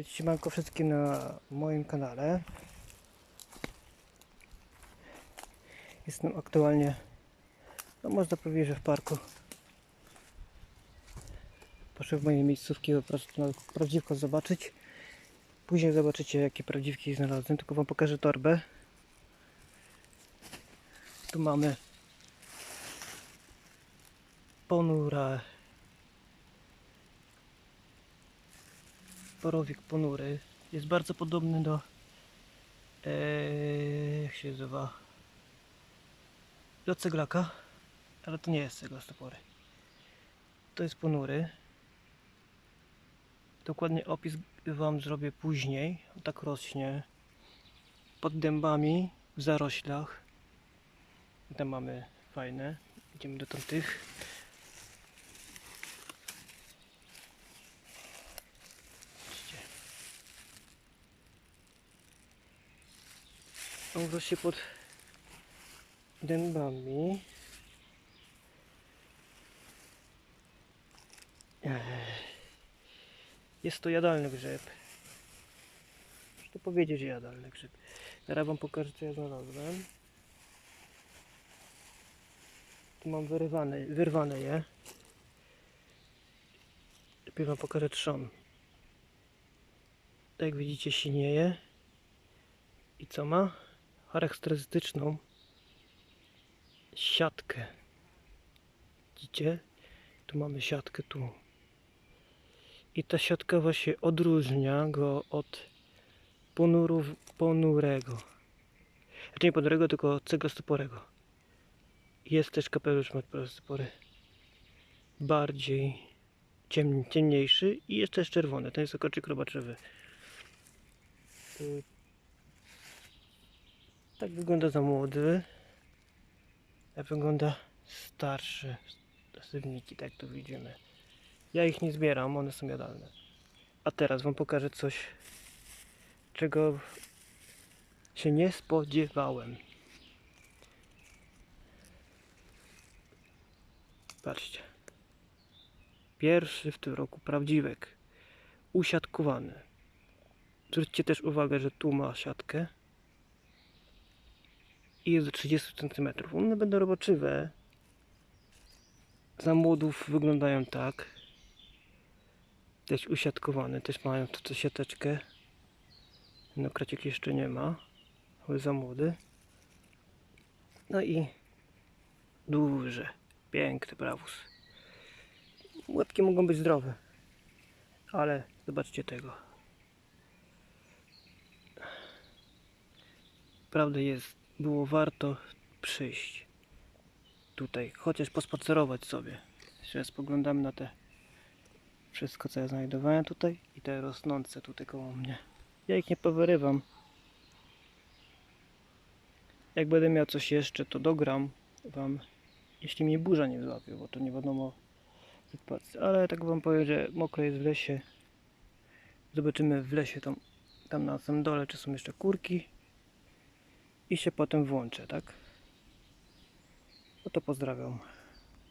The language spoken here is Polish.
Siemanko wszystkim na moim kanale. Jestem aktualnie, no można powiedzieć, że w parku. Proszę w mojej miejscówki po prostu na prawdziwko zobaczyć. Później zobaczycie jakie prawdziwki znalazłem, tylko wam pokażę torbę. Tu mamy ponura borowik ponury. Jest bardzo podobny do ee, jak się nazywa do ceglaka, ale to nie jest cegla z topory. To jest ponury. Dokładnie opis wam zrobię później. On tak rośnie pod dębami w zaroślach. Tam mamy fajne. Idziemy do tamtych. On rośnie pod dębami. Jest to jadalny grzeb. Muszę to powiedzieć, że jadalny grzeb. Teraz wam pokażę co ja znalazłem. Tu mam wyrywane, wyrwane je. Lepiej wam pokażę trzon. Tak jak widzicie sinieje. I co ma? Charakterystyczną siatkę. Widzicie? Tu mamy siatkę tu. I ta siatka właśnie odróżnia go od ponurów, ponurego. Znaczy nie ponurego, tylko ceglostoporego. Jest też kapelusz metprostopory. Bardziej ciem, ciemniejszy i jest też czerwony. Ten jest okoczyk robaczowy. Tak wygląda za młody. Jak wygląda starszy. Pasywniki, tak tu widzimy. Ja ich nie zbieram, one są jadalne. A teraz wam pokażę coś, czego się nie spodziewałem. Patrzcie. Pierwszy w tym roku prawdziwek. Usiadkowany. Zwróćcie też uwagę, że tu ma siatkę. I jest do 30 cm. One będą roboczywe. Za młodów wyglądają tak. Też usiadkowane. Też mają tu co siateczkę. No kraciek jeszcze nie ma. Ale za młody. No i duże. Piękny brawus. Łebki mogą być zdrowe. Ale zobaczcie tego. Prawda jest, było warto przyjść tutaj, chociaż pospacerować sobie. Jeszcze spoglądamy na te wszystko co ja znajdowałem tutaj i te rosnące tutaj koło mnie. Ja ich nie powyrywam. Jak będę miał coś jeszcze, to dogram wam, jeśli mnie burza nie złapie, bo to nie wiadomo. Ale tak wam powiem, że mokro jest w lesie. Zobaczymy w lesie tam, tam na samym dole, czy są jeszcze kurki. I się potem włączę, tak? No to pozdrawiam.